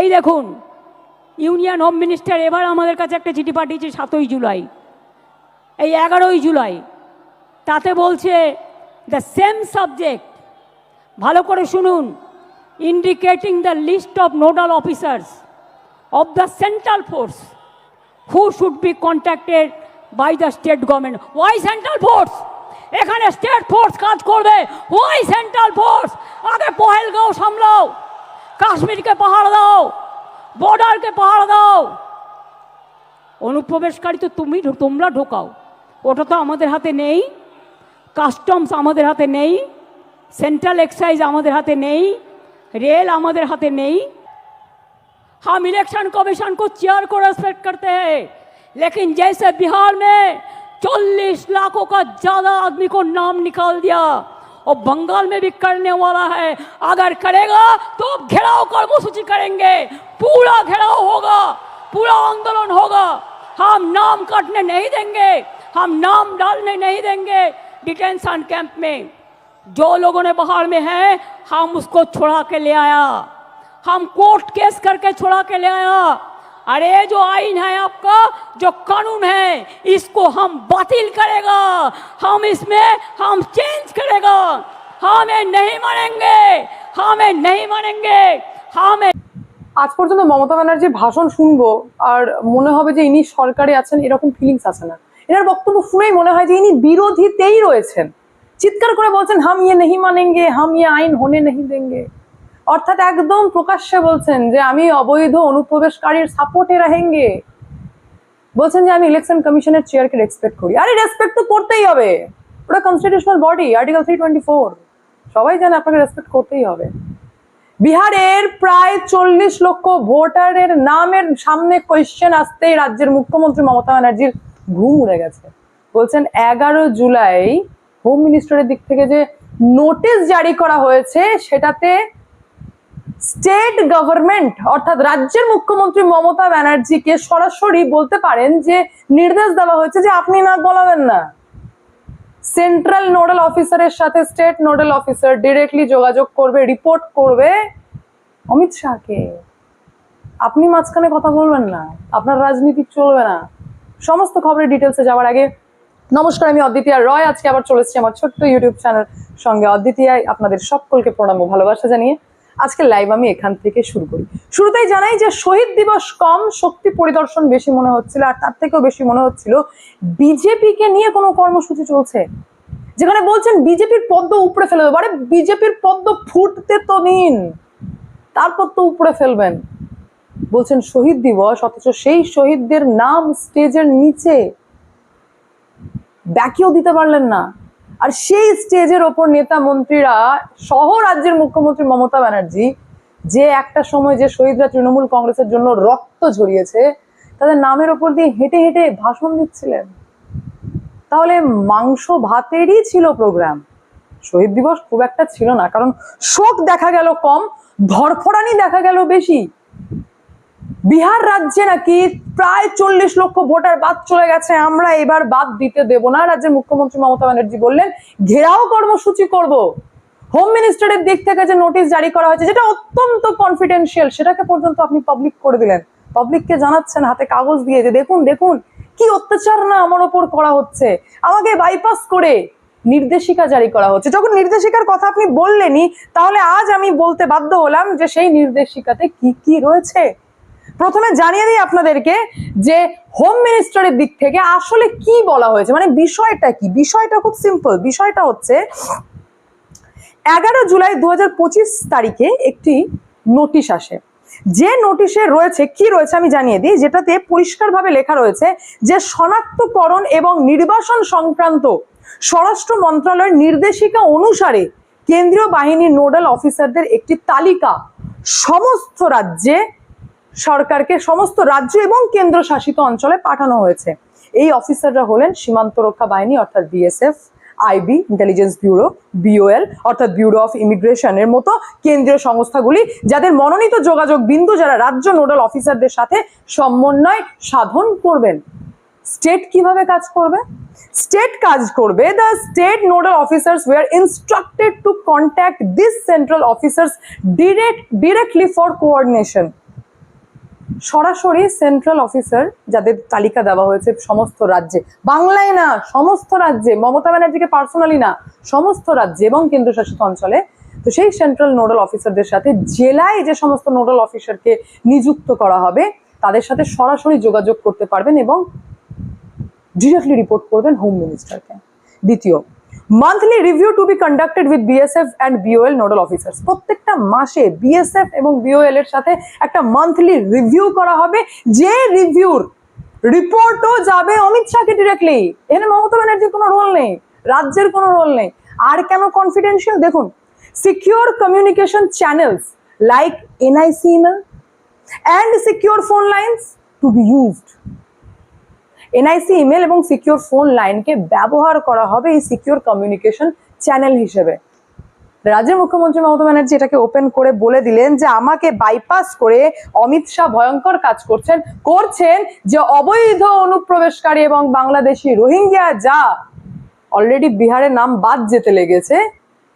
এই দেখুন union home minister এবার আমাদের কাছে একটা চিঠি পাঠিয়েছে সাতই জুলাই। এই এগারোই জুলাই। তাতে বলছে দ্য সেম সাবজেক্ট ভালো করে শুনুন indicating the list of nodal officers of the central force who should be contacted by the state government why central force এখানে স্টেট ফোর্স কাজ করবে। ওয়াই সেন্ট্রাল ফোর্স আগে পহেলগাঁও সামলাও। কাশ্মীরকে পাহাড় দাও বর্ডারকে পাহাড় দাও অনুপ্রবেশকারী তো তুমি ঢো- তোমরা ঢোকাও ওটা তো আমাদের হাতে নেই কাস্টমস আমাদের হাতে নেই সেন্ট্রাল এক্সাইজ আমাদের হাতে নেই रेल हमारे हाथे नहीं हम इलेक्शन कमीशन को चेयर को रेस्पेक्ट करते हैं लेकिन जैसे बिहार में चालीस लाखों का ज़्यादा आदमी को नाम निकाल दिया और बंगाल में भी करने वाला है। अगर करेगा तो घेराव कर्मसूची करेंगे। पूरा घेराव होगा, पूरा आंदोलन होगा। हम नाम काटने नहीं देंगे, हम नाम डालने नहीं देंगे डिटेंशन कैंप में। जो लोगों ने बाहर में है, हम उसको छुड़ा के ले आया। हम कोर्ट केस करके छुड़ा के ले आया। अरे, जो आइन है आपका, जो कानून है, इसको हम बातिल करेगा। हम इसमें, हम चेंज हमें नहीं मानेंगे हमें नहीं मानेंगे हमें আজ পর্যন্ত মমতা ব্যানার্জির ভাষণ শুনবো আর মনে হবে যে ইনি সরকারে আছেন এরকম ফিলিংস আছে না এনার বক্তব্য শুনেই মনে হয় যে ইনি বিরোধীতেই রয়েছেন চিৎকার করে বলছেন হাম ইয়ে নেহি মানেঙ্গে হাম ইয়ে আইন হোনে নেহি দেঙ্গে অর্থাৎ একদম প্রকাশ্যে বলছেন যে আমি অবৈধ অনুপ্রবেশকারীর সাপোর্টে রাহেঙ্গে বলছেন যে আমি ইলেকশন কমিশনের চেয়ারকে রেসপেক্ট করি আরে রেসপেক্ট তো করতেই হবে ওটা constitutional body article three twenty four সবাই জানে আপনাকে রেসপেক্ট করতেই হবে। বিহারের প্রায় চল্লিশ লক্ষ ভোটারের নামের সামনে কোয়েশ্চেন আসতেই রাজ্যের মুখ্যমন্ত্রী মমতা ব্যানার্জির ঘুম উড়ে গেছে। বলছেন, এগারো জুলাই হোম মিনিস্টারের দিক থেকে যে নোটিশ জারি করা হয়েছে, সেটাতে স্টেট গভর্নমেন্ট অর্থাৎ রাজ্যের মুখ্যমন্ত্রী মমতা ব্যানার্জিকে সরাসরি বলতে পারেন যে, নির্দেশ দেওয়া হয়েছে যে, আপনি নাক গলাবেন না। সেন্ট্রাল নোডাল অফিসারের সাথে স্টেট নোডাল অফিসার ডিরেক্টলি যোগাযোগ করবে, রিপোর্ট করবে। অমিত শাহকে। আপনি মাঝখানে কথা বলবেন না। আপনার রাজনীতি চলবে না। সমস্ত খবরের ডিটেলসে যাওয়ার আগে নমস্কার, আমি অদ্বিতীয়া রয়। আজকে আবার চলেছি আমার ছোট্ট ইউটিউব চ্যানেল সঙ্গে। অদ্বিতীয়ায় আপনাদের সকলকে প্রণাম ও ভালোবাসা জানিয়ে আজকে লাইভ আমি এখান থেকে শুরু করি। শুরুতেই জানাই যে শহীদ দিবস কম, শক্তি পরিদর্শন বেশি মনে হচ্ছিল, আর তার থেকেও বেশি মনে হচ্ছিল বিজেপিকে নিয়ে কোনো কর্মসূচি চলছে। যেখানে বলছেন বিজেপির পদ্ম উপড়ে ফেলে দেবো। আরে বিজেপির পদ্ম ফুটতে তো নিন তারপর তো উপড়ে ফেলবেন। বলছেন শহীদ দিবস, অথচ সেই শহীদদের নাম স্টেজের নিচে। ব্যাকিও দিতে পারলেন না। আর সেই স্টেজের ওপর নেতা মন্ত্রীরা, সহ রাজ্যের মুখ্যমন্ত্রী মমতা ব্যানার্জি, যে একটা সময় যে শহীদরা তৃণমূল কংগ্রেসের জন্য রক্ত ঝরিয়েছে, তাদের নামের ওপর দিয়ে হেঁটে হেঁটে ভাষণ দিচ্ছিলেন। তাহলে মাংস ভাতেরই ছিল প্রোগ্রাম শহীদ দিবস খুব একটা ছিল না, কারণ শোক দেখা গেল কম ধরফরানি দেখা গেল বেশি। বিহার রাজ্যে নাকি প্রায় চল্লিশ লক্ষ ভোটার বাদ চলে গেছে, আমরা এবার বাদ দিতে দেব না। রাজ্যের মুখ্যমন্ত্রী মমতা ব্যানার্জি বললেন, ঘেরাও কর্মসূচি করব। হোম মিনিস্টারের দিক থেকে যে নোটিশ জারি করা হয়েছে, যেটা অত্যন্ত কনফিডেন্সিয়াল সেটাকে পর্যন্ত আপনি পাবলিক করে দিলেন। পাবলিককে জানাচ্ছেন, হাতে কাগজ দিয়ে যে দেখুন দেখুন, কি অত্যাচার না আমার ওপর করা হচ্ছে। আমাকে বাইপাস করে নির্দেশিকা জারি করা হচ্ছে। যখন নির্দেশিকার কথা আপনি বললেনই, তাহলে আজ আমি বলতে বাধ্য হলাম যে সেই নির্দেশিকাতে কি কি রয়েছে? প্রথমে জানিয়ে দিই আপনাদেরকে যে হোম মিনিস্টারের দিক থেকে আসলে কি বলা হয়েছে? মানে বিষয়টা কি? বিষয়টা খুব সিম্পল বিষয়টা হচ্ছে, এগারো জুলাই দু হাজার পঁচিশ তারিখে একটি নোটিশ আসে। যে নোটিশে রয়েছে, কি রয়েছে আমি জানিয়ে দিই, যেটাতে পরিষ্কারভাবে লেখা রয়েছে যে শনাক্তকরণ এবং নির্বাসন সংক্রান্ত স্বরাষ্ট্র মন্ত্রণালয়ের নির্দেশিকা অনুসারে কেন্দ্রীয় বাহিনীর নোডাল অফিসারদের একটি তালিকা সমস্ত রাজ্যে সরকারকে সমস্ত রাজ্য এবং কেন্দ্র শাসিত অঞ্চলে পাঠানো হয়েছে। এই অফিসাররা হলেন সীমান্ত রক্ষা বাহিনী, অর্থাৎ BSF, IB, intelligence bureau, BOL, অর্থাৎ ব্যুরো অফ ইমিগ্রেশনের মতো কেন্দ্রীয় সংস্থাগুলি, যাদের মনোনীত যোগাযোগ বিন্দু যারা রাজ্য নোডাল অফিসারদের সাথে সমন্বয় সাধন করবেন। স্টেট কীভাবে কাজ করবে? স্টেট কাজ করবে। The state nodal officers were instructed to contact this central officers direct, directly for coordination. সরাসরি সেন্ট্রাল অফিসার যাদের তালিকা দেওয়া হয়েছে সমস্ত রাজ্যে। বাংলায় না, সমস্ত রাজ্যে, মমতা ব্যানার্জিকে পার্সোনালি না, সমস্ত রাজ্যে এবং কেন্দ্রশাসিত অঞ্চলে। তো সেই সেন্ট্রাল নোডাল অফিসারদের সাথে জেলায় যে সমস্ত নোডাল অফিসারকে নিযুক্ত করা হবে, তাদের সাথে সরাসরি যোগাযোগ করতে পারবেন এবং ডিরেক্টলি রিপোর্ট করবেন হোম মিনিস্টারকে দ্বিতীয় monthly review to be conducted with BSF and BOL nodal officers প্রত্যেকটা মাসে বিএসএফ এবং বিওএল এর সাথে একটা মান্থলি রিভিউ করা হবে। যে রিভিউর রিপোর্টও যাবে অমিত শাহকে ডিরেক্টলি এখানে মমতা ব্যানার্জির কোনো রোল নেই, রাজ্যের কোনো রোল নেই। আর কেন কনফিডেন্সিয়াল দেখুন secure communication channels like NIC email and secure phone lines to be used NIC email এবং সিকিউর ফোন লাইনকে ব্যবহার করা হবে এই সিকিউর কমিউনিকেশন চ্যানেল হিসেবে। রাজ্যের মুখ্যমন্ত্রী মমতা ব্যানার্জি এটাকে ওপেন করে বলে দিলেন যে, আমাকে বাইপাস করে অমিত শাহ ভয়ঙ্কর কাজ করছেন করছেন যে অবৈধ অনুপ্রবেশকারী এবং বাংলাদেশি রোহিঙ্গিয়া যা অলরেডি বিহারের নাম বাদ যেতে লেগেছে,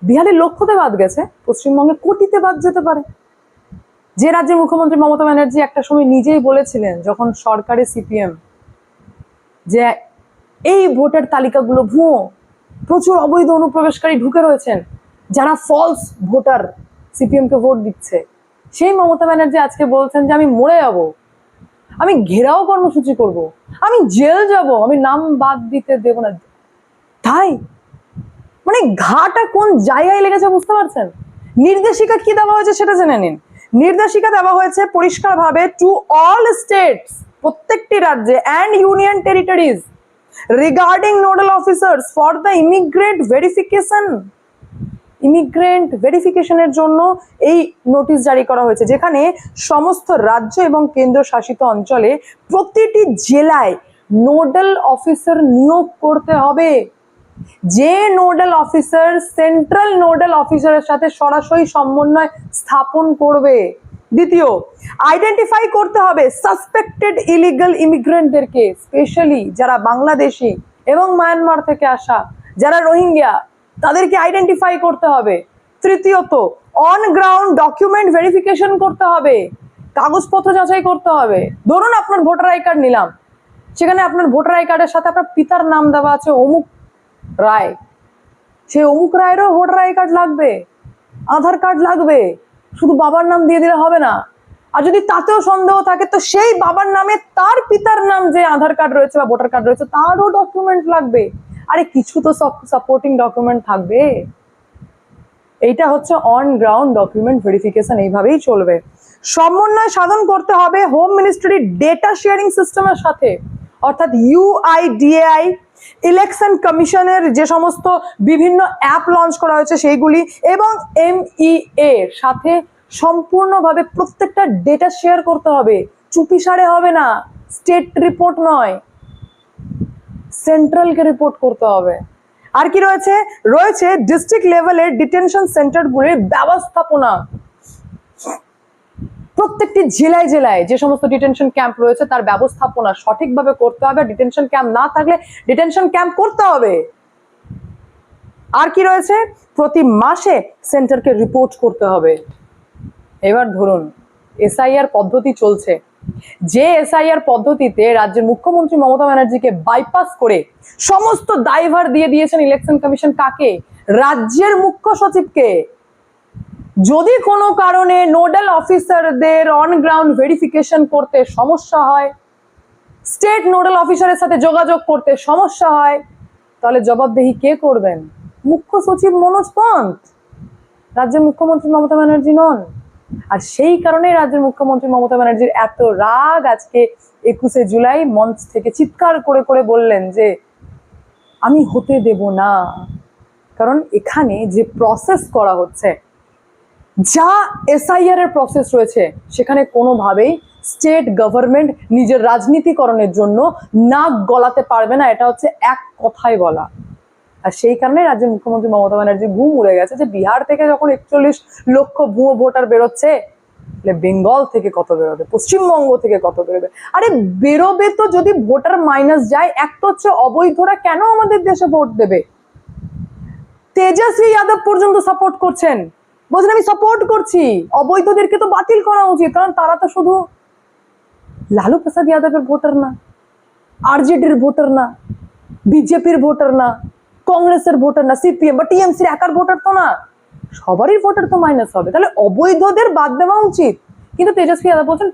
বিহারের লক্ষ্যতে বাদ গেছে, পশ্চিমবঙ্গে কোটিতে বাদ যেতে পারে। যে রাজ্যের মুখ্যমন্ত্রী মমতা ব্যানার্জি একটা সময় নিজেই বলেছিলেন, যখন সরকারে সিপিএম যে এই ভোটার তালিকাগুলো, ভুয়ো, প্রচুর অবৈধ অনুপ্রবেশকারী ঢুকে রয়েছেন যারা ফলস ভোটার সিপিএমকে ভোট দিচ্ছে। সেই মমতা ব্যানার্জি আজকে বলছেন যে, আমি মরে যাব। আমি ঘেরাও কর্মসূচি করব। আমি জেল যাব। আমি নাম বাদ দিতে দেব না। তাই? মানে ঘাটা কোন জায়গায় লেগেছে বুঝতে পারছেন? নির্দেশিকা কি দেওয়া হয়েছে সেটা জেনে নিন। নির্দেশিকা দেওয়া হয়েছে পরিষ্কারভাবে টু অল স্টেটস প্রত্যেকটি রাজ্যে and union territories regarding nodal officers for the immigrant verification immigrant ভেরিফিকেশনের জন্য এই নোটিশ জারি করা হয়েছে, যেখানে সমস্ত রাজ্য এবং কেন্দ্র শাসিত অঞ্চলে প্রতিটি জেলায় নোডাল অফিসার নিয়োগ করতে হবে। যে নোডাল অফিসার সেন্ট্রাল নোডাল অফিসারের সাথে সরাসরি সমন্বয় স্থাপন করবে। দ্বিতীয় আইডেন্টিফাই করতে হবে সাসপেক্টেড ইলিগাল ইমিগ্রেন্টদেরকে স্পেশালি যারা বাংলাদেশি এবং মায়ানমার থেকে আসা, যারা রোহিঙ্গিয়া তাদেরকে আইডেন্টিফাই করতে হবে। তৃতীয়ত অন গ্রাউন্ড ডকুমেন্ট ভেরিফিকেশন করতে হবে। কাগজপত্র যাচাই করতে হবে। ধরুন আপনার ভোটার আই কার্ড নিলাম। সেখানে আপনার ভোটার আই কার্ডের সাথে আপনার পিতার নাম দেওয়া আছে, অমুক রায়। সেই অমুক রায়েরও ভোটার আই কার্ড লাগবে। আধার কার্ড লাগবে। শুধু বাবার নাম দিয়ে দিলে হবে না। আর যদি তাতেও সন্দেহ থাকে, তো সেই বাবার নামে তার পিতার নাম যে আধার কার্ড রয়েছে বা ভোটার কার্ড রয়েছে, তারও ডকুমেন্ট লাগবে। আরে কিছু তো সাপোর্টিং ডকুমেন্ট থাকবে। এইটা হচ্ছে অন গ্রাউন্ড ডকুমেন্ট ভেরিফিকেশন এইভাবেই চলবে। সমন্বয় সাধন করতে হবে হোম মিনিস্ট্রির ডেটা শেয়ারিং সিস্টেমের সাথে। অর্থাৎ ইউআইডিএআই ইলেকশন কমিশনের যে সমস্ত বিভিন্ন অ্যাপ লঞ্চ করা হয়েছে সেইগুলি এবং এমইএ এর সাথে সম্পূর্ণভাবে প্রত্যেকটা ডেটা শেয়ার করতে হবে। চুপিসারে হবে না। স্টেট রিপোর্ট নয়। সেন্ট্রালকে রিপোর্ট করতে হবে। আর কি রয়েছে? রয়েছে ডিস্ট্রিক্ট লেভেলের ডিটেনশন সেন্টারগুলির ব্যবস্থাপনা। প্রত্যেকটি জেলায় জেলায় যে সমস্ত ডিটেনশন ক্যাম্প রয়েছে, তার ব্যবস্থাপনা সঠিকভাবে করতে হবে। ডিটেনশন ক্যাম্প না থাকলে ডিটেনশন ক্যাম্প করতে হবে। আর কি রয়েছে? প্রতি মাসে সেন্টারকে রিপোর্ট করতে হবে। এবার ধরুন এসআইআর পদ্ধতি চলছে। যে এসআইআর পদ্ধতিতে রাজ্যের মুখ্যমন্ত্রী মমতা ব্যানার্জিকে বাইপাস করে সমস্ত দায়ভার দিয়ে দিয়েছেন ইলেকশন কমিশন কাকে? রাজ্যের মুখ্য সচিবকে। যদি কোনো কারণে নোডাল অফিসারদের অন গ্রাউন্ড ভেরিফিকেশন করতে সমস্যা হয় স্টেট নোডাল অফিসারের সাথে যোগাযোগ করতে সমস্যা হয়, তাহলে জবাবদেহি কে করবেন? মুখ্য সচিব মনোজ পন্থ। রাজ্যের মুখ্যমন্ত্রী মমতা ব্যানার্জি নন। আর সেই কারণেই রাজ্যের মুখ্যমন্ত্রী মমতা ব্যানার্জির এত রাগ আজকে একুশে জুলাই মঞ্চ থেকে চিৎকার করে করে বললেন যে, আমি হতে দেব না। কারণ এখানে যে প্রসেস করা হচ্ছে যা এসআইআর এর প্রসেস রয়েছে, সেখানে কোনোভাবেই স্টেট গভর্নমেন্ট নিজের রাজনীতিকরণের জন্য নাক গলাতে পারবে না, এটা হচ্ছে এক কথায় বলা। আর সেই কারণে রাজ্যের মুখ্যমন্ত্রী মমতা ব্যানার্জি ঘুম উড়ে গেছে যে বিহার থেকে যখন একচল্লিশ লক্ষ ভুয়ো ভোটার বেরোচ্ছে বেঙ্গল থেকে কত বেরোবে? পশ্চিমবঙ্গ থেকে কত বেরোবে? আরে বেরোবে তো যদি ভোটার মাইনাস যায়, এক তো হচ্ছে অবৈধরা কেন আমাদের দেশে ভোট দেবে? তেজস্বী যাদব পর্যন্ত সাপোর্ট করছেন। বলছেন, আমি সাপোর্ট করছি। অবৈধদেরকে তো বাতিল করা উচিত, কারণ তারা তো শুধু লালু প্রসাদ যাদবের ভোটার না, আরজেডির ভোটার না, বিজেপির ভোটার না, কংগ্রেসের ভোটার না, সিপিএম বা টিএমসির একার ভোটার তো না। সবারই ভোটার তো মাইনাস হবে। তাহলে অবৈধদের বাদ দেওয়া উচিত। কিন্তু তেজস্বী যাদব বলছেন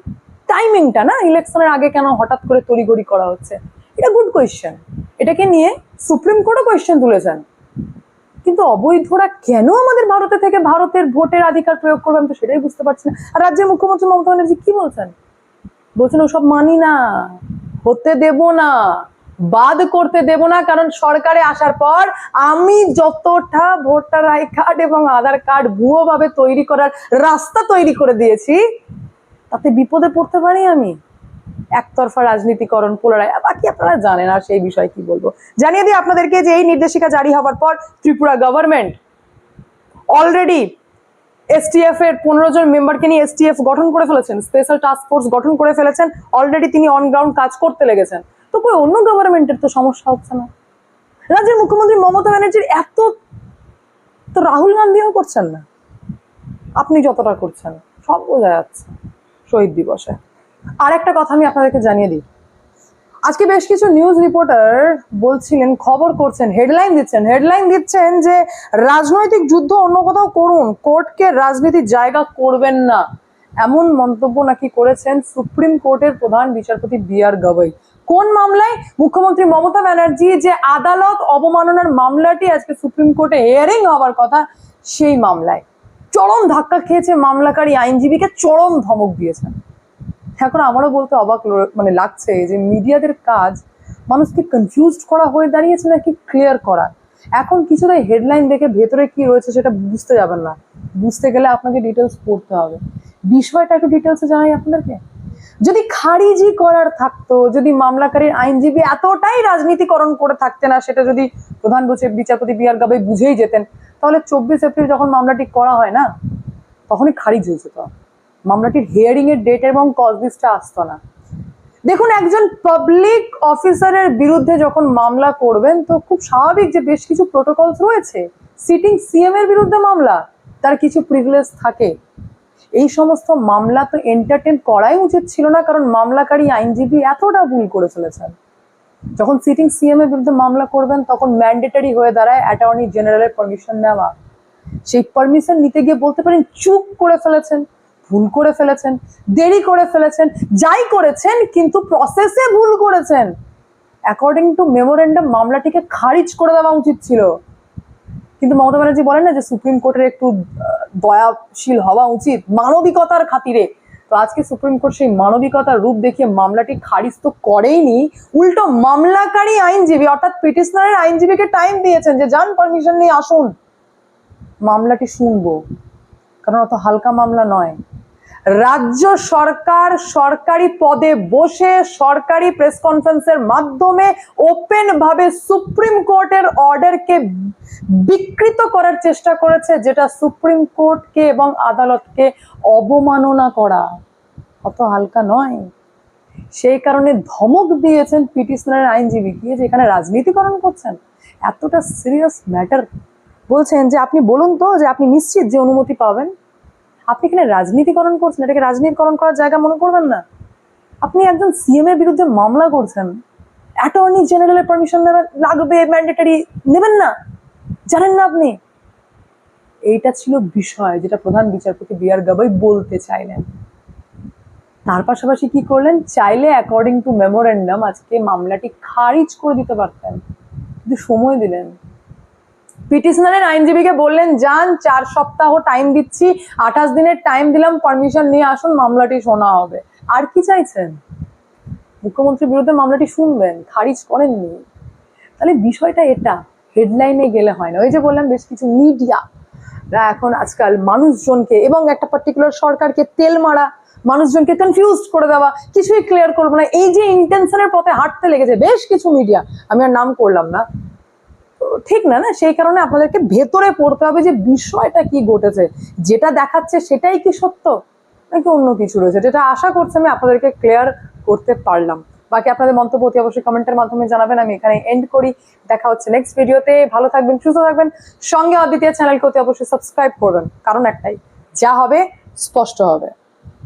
টাইমিংটা না ইলেকশনের আগে কেন হঠাৎ করে তড়িগড়ি করা হচ্ছে? এটা গুড কোয়েশ্চেন এটাকে নিয়ে সুপ্রিম কোর্টও কোয়েশ্চেন তুলেছেন। কিন্তু অবৈধরা কেন আমাদের ভারতে থেকে ভারতের ভোটের অধিকার প্রয়োগ করবে? আমি তো সেটাই বুঝতে পারছি না। আর রাজ্যের মুখ্যমন্ত্রী মমতা ব্যানার্জি কি বলছেন? বলছেন, ওসব মানি না, হতে দেব না, বাদ করতে দেব না, কারণ সরকারে আসার পর আমি যতটা ভোটার আই কার্ড এবং আধার কার্ড ভুয়ো ভাবে তৈরি করার রাস্তা তৈরি করে দিয়েছি, তাতে বিপদে পড়তে পারি আমি? একতরফা রাজনীতিকরণ পোলারায় বাকি আপনারা জানেন আর সেই বিষয়ে কি বলব। জানিয়ে দিই আপনাদেরকে যে এই নির্দেশিকা জারি হওয়ার পর ত্রিপুরা গভর্নমেন্ট অলরেডি এসটিএফ এর পনেরো জন মেম্বারকে নিয়ে এসটিএফ গঠন করে ফেলেছেন স্পেশাল টাস্ক ফোর্স গঠন করে ফেলেছেন অলরেডি তিনি অন গ্রাউন্ড কাজ করতে লেগেছেন। তো কই অন্য গভর্নমেন্টের তো সমস্যা হচ্ছে না? রাজ্যের মুখ্যমন্ত্রী মমতা ব্যানার্জির এত তো রাহুল গান্ধীও করছেন না। আপনি যতটা করছেন, সব বোঝা যাচ্ছে শহীদ দিবসে। আর একটা কথা আমি আপনাদেরকে জানিয়ে দিই। আজকে বেশ কিছু নিউজ রিপোর্টার বলছিলেন, খবর করছেন হেডলাইন দিচ্ছেন হেডলাইন দিচ্ছেন যে রাজনৈতিক যুদ্ধ অন্য কোথাও করুন, কোর্টকে রাজনীতির জায়গা করবেন না। এমন মন্তব্য নাকি করেছেন সুপ্রিম কোর্টের প্রধান বিচারপতি বি আর গবৈ কোন মামলায়? মুখ্যমন্ত্রী মমতা ব্যানার্জি যে আদালত অবমাননার মামলাটি আজকে সুপ্রিম কোর্টে হিয়ারিং হওয়ার কথা, সেই মামলায়। চরম ধাক্কা খেয়েছে মামলাকারী আইনজীবীকে, চরম ধমক দিয়েছেন। এখন আমারও বলতে অবাক মানে লাগছে যে মিডিয়াদের কাজ মানুষকে কনফিউজড করা হয়ে দাঁড়িয়েছে নাকি ক্লিয়ার করা? এখন কিছুটা হেডলাইন দেখে ভেতরে কি রয়েছে সেটা বুঝতে যাবেন না। বুঝতে গেলে আপনাকে ডিটেলস পড়তে হবে। বিষয়টা একটু ডিটেলসে জানাই আপনাদেরকে। যদি খারিজি করার থাকতো, যদি মামলাকারীর আইনজীবী এতটাই রাজনীতিকরণ করে থাকতেন না সেটা যদি প্রধান বিচার- বিচারপতি বি আর গাবাই বুঝেই যেতেন, তাহলে চব্বিশ এপ্রিল যখন মামলাটি করা হয় না, তখনই খারিজ হয়ে যেত। মামলাটির হিয়ারিং এর ডেট এবং কজ লিস্টটা আসতো না। দেখুন, একজন পাবলিক অফিসারের বিরুদ্ধে যখন মামলা করবেন, তো খুব স্বাভাবিক যে বেশ কিছু প্রোটোকলস রয়েছে। সিটিং সিএম এর বিরুদ্ধে মামলা, তার কিছু প্রিভিলেজ থাকে। এই সমস্ত মামলা তো এন্টারটেন করাই উচিত ছিল না, কারণ মামলাকারী আইনজীবী এতটা ভুল করে ফেলেছেন। যখন সিটিং সিএম এর বিরুদ্ধে মামলা করবেন, তখন ম্যান্ডেটারি হয়ে দাঁড়ায় অ্যাটর্নি জেনারেলের পারমিশন নেওয়া। সেই পারমিশন নিতে গিয়ে বলতে পারেন, চুপ করে ফেলেছেন। ভুল করে ফেলেছেন, দেরি করে ফেলেছেন, যাই করেছেন, কিন্তু প্রসেসে ভুল করেছেন। অ্যাকর্ডিং টু মেমোরেন্ডাম মামলাটিকে খারিজ করে দেওয়া উচিত ছিল। কিন্তু মমতা ব্যানার্জি বলেন না যে সুপ্রিম কোর্টের একটু দয়াশীল হওয়া উচিত মানবিকতার খাতিরে। তো আজকে সুপ্রিম কোর্ট সেই মানবিকতার রূপ দেখিয়ে মামলাটি খারিজ তো করেইনি। উল্টো মামলাকারী আইনজীবী, অর্থাৎ পিটিশনারের আইনজীবীকে টাইম দিয়েছেন যে, যান পারমিশন নিয়ে আসুন। মামলাটি শুনব। কারণ অত হালকা মামলা নয়। রাজ্য সরকার সরকারি পদে বসে সরকারি প্রেস কনফারেন্সের মাধ্যমে ওপেন ভাবে সুপ্রিম কোর্টের অর্ডারকে বিকৃত করার চেষ্টা করেছে, যেটা সুপ্রিম কোর্টকে এবং আদালতকে অবমাননা করা। অত হালকা নয়। সেই কারণে ধমক দিয়েছেন পিটিশনারের আইনজীবী। গিয়ে যে এখানে রাজনীতিকরণ করছেন? এতটা সিরিয়াস ম্যাটার বলছেন যে, আপনি বলুন তো যে, আপনি নিশ্চিত যে অনুমতি পাবেন? আপনি এখানে রাজনীতিকরণ করছেন, এটাকে রাজনীতিকরণ করার জায়গা মনে করবেন না? আপনি একজন সিএম এর বিরুদ্ধে মামলা করছেন অ্যাটর্নি জেনারেলের পারমিশন নেবেন, লাগবে ম্যান্ডেটারি নেবেন না? জানেন না আপনি? এইটা ছিল বিষয় যেটা প্রধান বিচারপতি বি আর গাবাই বলতে চাইলেন। তার পাশাপাশি কি করলেন? চাইলে অ্যাকর্ডিং টু মেমোরেন্ডাম আজকে মামলাটি খারিজ করে দিতে পারতেন। কিন্তু সময় দিলেন। পিটিশনারের আইনজীবীকে বললেন, যান, চার সপ্তাহ টাইম দিচ্ছি, আঠাশ দিনের টাইম দিলাম পারমিশন নিয়ে আসুন, মামলাটি শোনা হবে। আর কি চাইছেন? মুখ্যমন্ত্রীর বিরুদ্ধে মামলাটি শুনবেন, খারিজ করেননি। তাহলে বিষয়টা এটা হেডলাইনে গেলে হয় না। ওই যে বললাম, বেশ কিছু মিডিয়া এখন আজকাল মানুষজনকে এবং একটা পার্টিকুলার সরকারকে তেল মারা, মানুষজনকে কনফিউজ করে দেওয়া, কিছুই ক্লিয়ার করব না। এই যে ইন্টেনশনের পথে হাঁটতে লেগেছে, বেশ কিছু মিডিয়া আমি আর নাম করলাম না। ঠিক না না? সেই কারণে আপনাদেরকে ভেতরে পড়তে হবে যে বিষয়টা কি ঘটেছে। যেটা দেখাচ্ছে সেটাই কি সত্য, নাকি অন্য কিছু রয়েছে? যেটা আশা করছি আমি আপনাদেরকে ক্লিয়ার করতে পারলাম। বাকি আপনাদের মন্তব্য অতি অবশ্যই কমেন্টের মাধ্যমে জানাবেন, আমি এখানে এন্ড করি। দেখা হচ্ছে নেক্সট ভিডিওতে ভালো থাকবেন, সুস্থ থাকবেন। সঙ্গে অদ্বিতীয় চ্যানেলকে অতি অবশ্যই সাবস্ক্রাইব করবেন, কারণ একটাই, যা হবে, স্পষ্ট হবে।